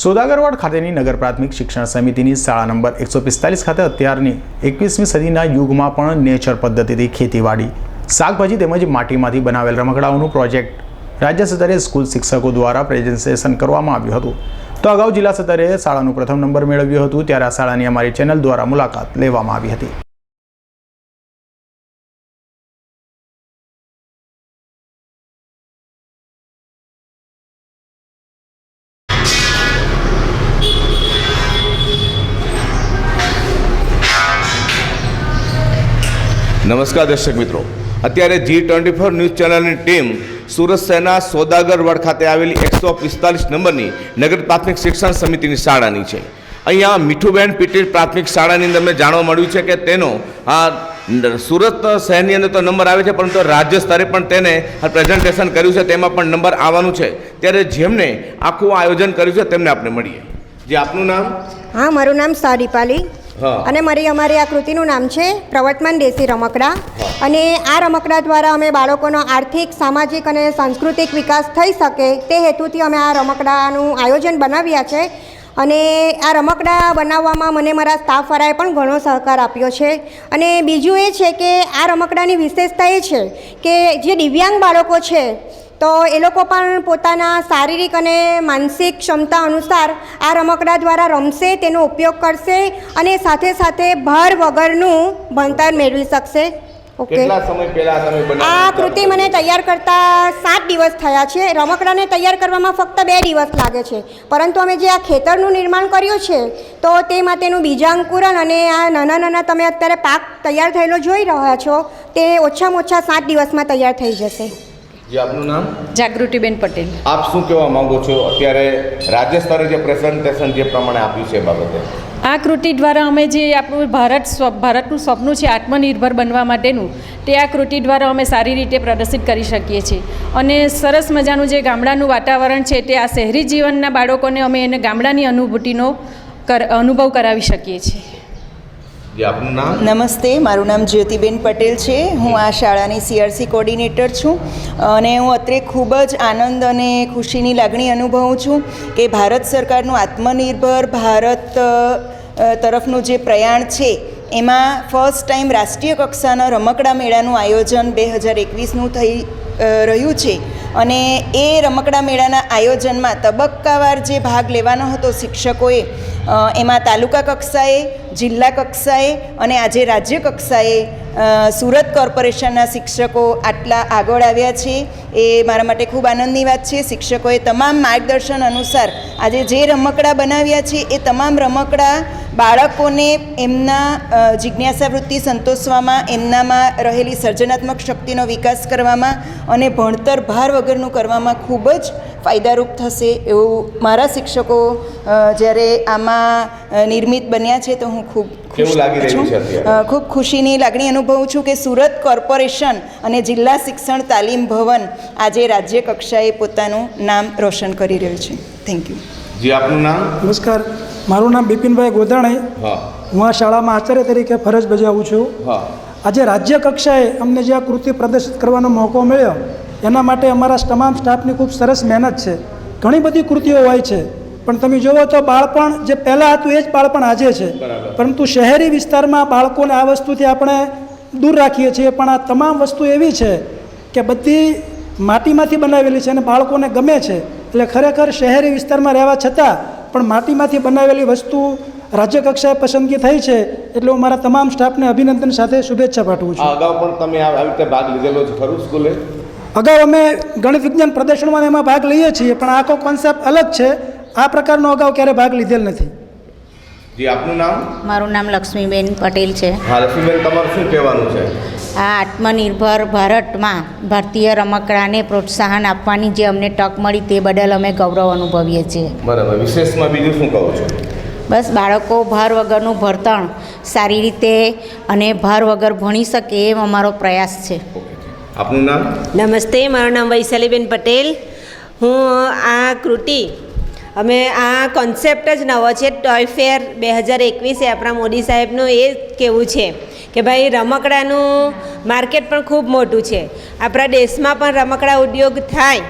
સોદાગરવાડ ખાતેની નગર પ્રાથમિક શિક્ષણ સમિતિની શાળા નંબર એકસો પિસ્તાલીસ ખાતે અત્યારની એકવીસમી સદીના યુગમાં પણ નેચર પદ્ધતિથી ખેતીવાડી, શાકભાજી તેમજ માટીમાંથી બનાવેલ રમકડાઓનું પ્રોજેક્ટ રાજ્ય સ્તરે સ્કૂલ શિક્ષકો દ્વારા પ્રેઝન્ટેશન કરવામાં આવ્યું હતું. તો અગાઉ જિલ્લા સ્તરે શાળાનું પ્રથમ નંબર મેળવ્યું હતું, ત્યારે આ શાળાની અમારી ચેનલ દ્વારા મુલાકાત લેવામાં આવી હતી. નમસ્કાર દર્શક મિત્રો. અત્યારે જી ટ્વેન્ટી ફોર ન્યૂઝ ચેનલની ટીમ સુરત શહેરના સોદાગરવાડ ખાતે આવેલી એકસો પિસ્તાલીસ નંબરની નગર પ્રાથમિક શિક્ષણ સમિતિની શાળાની છે. અહીંયા મીઠુબેન પીટી પ્રાથમિક શાળાની અંદર મેં જાણવા મળ્યું છે કે તેનો, આ સુરત શહેરની અંદર તો નંબર આવે છે, પરંતુ રાજ્ય સ્તરે પણ તેને પ્રેઝન્ટેશન કર્યું છે, તેમાં પણ નંબર આવવાનું છે. ત્યારે જેમને આખું આયોજન કર્યું છે, તેમને આપણે મળીએ. જે, આપનું નામ? હા, મારું નામ સાદીપાલી હા. અને મારી અમારી આ કૃતિનું નામ છે પ્રવર્તમાન દેશી રમકડા. અને આ રમકડા દ્વારા અમે બાળકોનો આર્થિક સામાજિક અને સાંસ્કૃતિક વિકાસ થઈ શકે તે હેતુથી અમે આ રમકડાનું આયોજન બનાવ્યા છે. અને આ રમકડા બનાવવામાં મને મારા સ્ટાફવાળાએ પણ ઘણો સહકાર આપ્યો છે. અને બીજું એ છે કે આ રમકડાની વિશેષતા એ છે કે જે દિવ્યાંગ બાળકો છે તો એ લોકો પણ પોતાના શારીરિક અને માનસિક ક્ષમતા અનુસાર આ રમકડા દ્વારા રમશે તેનો ઉપયોગ કરશે અને સાથે સાથે ભાર વગરનું ભણતર મેળવી શકશે. ઓકે આ કૃતિ મને તૈયાર કરતા સાત દિવસ થયા છે. રમકડાને તૈયાર કરવામાં ફક્ત બે દિવસ લાગે છે. પરંતુ અમે જે આ ખેતરનું નિર્માણ કર્યું છે તો તે માટેનું બીજાંકુરણ અને આ નાના નાના તમે અત્યારે પાક તૈયાર થયેલો જોઈ રહ્યા છો તે ઓછામાં ઓછા સાત દિવસમાં તૈયાર થઈ જશે. જે આપનું નામ? જાગૃતિબેન પટેલ. આપ શું કહેવા માંગો છો? અત્યારે રાજ્ય સ્તરે જે પ્રેઝન્ટેશન જે પ્રમાણે આપ્યું છે એ બાબતે. આ કૃતિ દ્વારા અમે જે આપણું ભારત ભારતનું સપનું છે આત્મનિર્ભર બનવા માટેનું તે આ કૃતિ દ્વારા અમે સારી રીતે પ્રદર્શિત કરી શકીએ છીએ. અને સરસ મજાનું જે ગામડાનું વાતાવરણ છે તે આ શહેરી જીવનના બાળકોને અમે એને ગામડાની અનુભૂતિનો કર અનુભવ કરાવી શકીએ છીએ. નમસ્તે, મારું નામ જ્યોતિબેન પટેલ છે. હું આ શાળાની સીઆરસી કોર્ડિનેટર છું અને હું અત્રે ખૂબ જ આનંદ અને ખુશીની લાગણી અનુભવું છું કે ભારત સરકારનું આત્મનિર્ભર ભારત તરફનું જે પ્રયાણ છે, એમાં ફર્સ્ટ ટાઈમ રાષ્ટ્રીય કક્ષાના રમકડા મેળાનું આયોજન બે હજાર એકવીસનું થઈ રહ્યું છે. અને એ રમકડા મેળાના આયોજનમાં તબક્કાવાર જે ભાગ લેવાનો હતો શિક્ષકોએ એમાં તાલુકા કક્ષાએ જિલ્લા કક્ષાએ અને આજે રાજ્ય કક્ષાએ સુરત કોર્પોરેશનના શિક્ષકો આટલા આગળ આવ્યા છે. એ મારા માટે ખૂબ આનંદની વાત છે. શિક્ષકોએ તમામ માર્ગદર્શન અનુસાર આજે જે રમકડા બનાવ્યા છે, એ તમામ રમકડા બાળકોને એમના જિજ્ઞાસા જિજ્ઞાસાવૃત્તિ સંતોષવામાં, એમનામાં રહેલી સર્જનાત્મક શક્તિનો વિકાસ કરવામાં અને ભણતર ભાર વગરનું કરવામાં ખૂબ જ ફાયદારૂપ થશે એવું મારા શિક્ષકો જ્યારે આમાં નિર્મિત બન્યા છે તો હું ખૂબ ખુશ છું. છે અત્યારે? અ, ખૂબ ખુશીની લાગણી અનુભવું છું કે સુરત કોર્પોરેશન અને જિલ્લા શિક્ષણ તાલીમ ભવન આજે રાજ્ય કક્ષાએ પોતાનું નામ રોશન કરી રહ્યું છે. થેન્ક યુ જી આપનું નામ? નમસ્કાર. મારું નામ બિપિનભાઈ ગોધાણી હા. હું આ શાળામાં આચાર્ય તરીકે ફરજ બજાવું છું. આજે રાજ્ય કક્ષાએ અમને જે આ કૃતિ પ્રદર્શિત કરવાનો મોકો મળ્યો એના માટે અમારા તમામ સ્ટાફની ખૂબ સરસ મહેનત છે. ઘણી બધી કૃતિઓ હોય છે. પણ તમે જુઓ તો બાળપણ જે પહેલાં હતું એ જ બાળપણ આજે છે. પરંતુ શહેરી વિસ્તારમાં બાળકોને આ વસ્તુથી આપણે દૂર રાખીએ છીએ. પણ આ તમામ વસ્તુ એવી છે કે બધી માટીમાંથી બનાવેલી છે અને બાળકોને ગમે છે. એટલે ખરેખર શહેરી વિસ્તારમાં રહેવા છતાં પણ માટીમાંથી બનાવેલી વસ્તુ રાજ્ય કક્ષાએ પસંદગી થઈ છે. એટલે હું મારા તમામ સ્ટાફને અભિનંદન સાથે શુભેચ્છા પાઠવું છું. અગાઉ પણ તમે આ- આવી રીતે ભાગ લીધેલો છે ખરું સ્કૂલે? અગાઉ અમે ગણિત વિજ્ઞાન પ્રદર્શનમાં એમાં ભાગ લઈએ છીએ પણ આખો કોન્સેપ્ટ અલગ છે. આ પ્રકારનો અગાઉ ક્યારે ભાગ લીધેલ નથી. જી આપનું નામ? મારું નામ લક્ષ્મીબેન પટેલ છે. હા લક્ષ્મીબેન તમારું શું કહેવાનું છે? આ આત્મનિર્ભર ભારતમાં ભારતીય રમકડાને પ્રોત્સાહન આપવાની જે અમને તક મળી તે બદલ અમે ગૌરવ અનુભવીએ છીએ. બરાબર. વિશેષમાં બીજું શું કહો છો? બસ બાળકો ભાર વગરનું ભણતર સારી રીતે અને ભાર વગર ભણી શકે એમ અમારો પ્રયાસ છે. આપનું નામ? નમસ્તે, મારું નામ વૈશાલીબેન પટેલ. હું આ કૃતિ, અમે આ કોન્સેપ્ટ જ નવો છે ટોય ફેર બે હજાર એકવીસે. આપણા મોદી સાહેબનું એ કેવું છે કે ભાઈ, રમકડાનું માર્કેટ પણ ખૂબ મોટું છે. આપણા દેશમાં પણ રમકડા ઉદ્યોગ થાય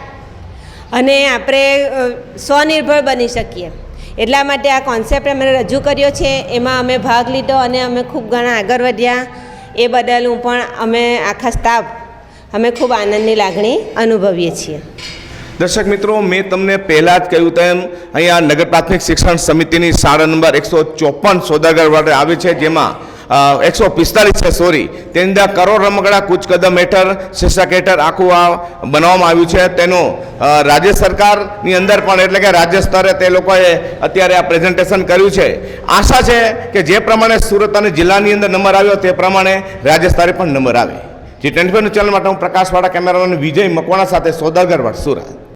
અને આપણે સ્વનિર્ભર બની શકીએ. એટલા માટે આ કોન્સેપ્ટ અમે રજૂ કર્યો છે. એમાં અમે ભાગ લીધો અને અમે ખૂબ ઘણા આગળ વધ્યા. એ બદલ હું પણ, અમે આખા સ્ટાફ અમે ખૂબ આનંદની લાગણી અનુભવીએ છીએ. દર્શક મિત્રો, મેં તમને પહેલાં જ કહ્યું તેમ, અહીંયા નગર પ્રાથમિક શિક્ષણ સમિતિની શાળા નંબર એકસો ચોપન સોદાગર વાડે આવે છે, જેમાં એકસો પિસ્તાલીસ છે સોરી તેની અંદર કરોડ રમકડા, કૂચ કદમ હેઠળ શિક્ષક હેઠળ આખું આ બનાવવામાં આવ્યું છે. તેનું રાજ્ય સરકારની અંદર પણ, એટલે કે રાજ્ય સ્તરે તે લોકોએ અત્યારે આ પ્રેઝન્ટેશન કર્યું છે. આશા છે કે જે પ્રમાણે સુરત અને જિલ્લાની અંદર નંબર આવ્યો તે પ્રમાણે રાજ્ય સ્તરે પણ નંબર આવે. જી ટ્વેન્ટી ચેનલ માટે હું પ્રકાશવાળા કેમેરામેન વિજય મકવાણા સાથે સોદાગર વડ સુરત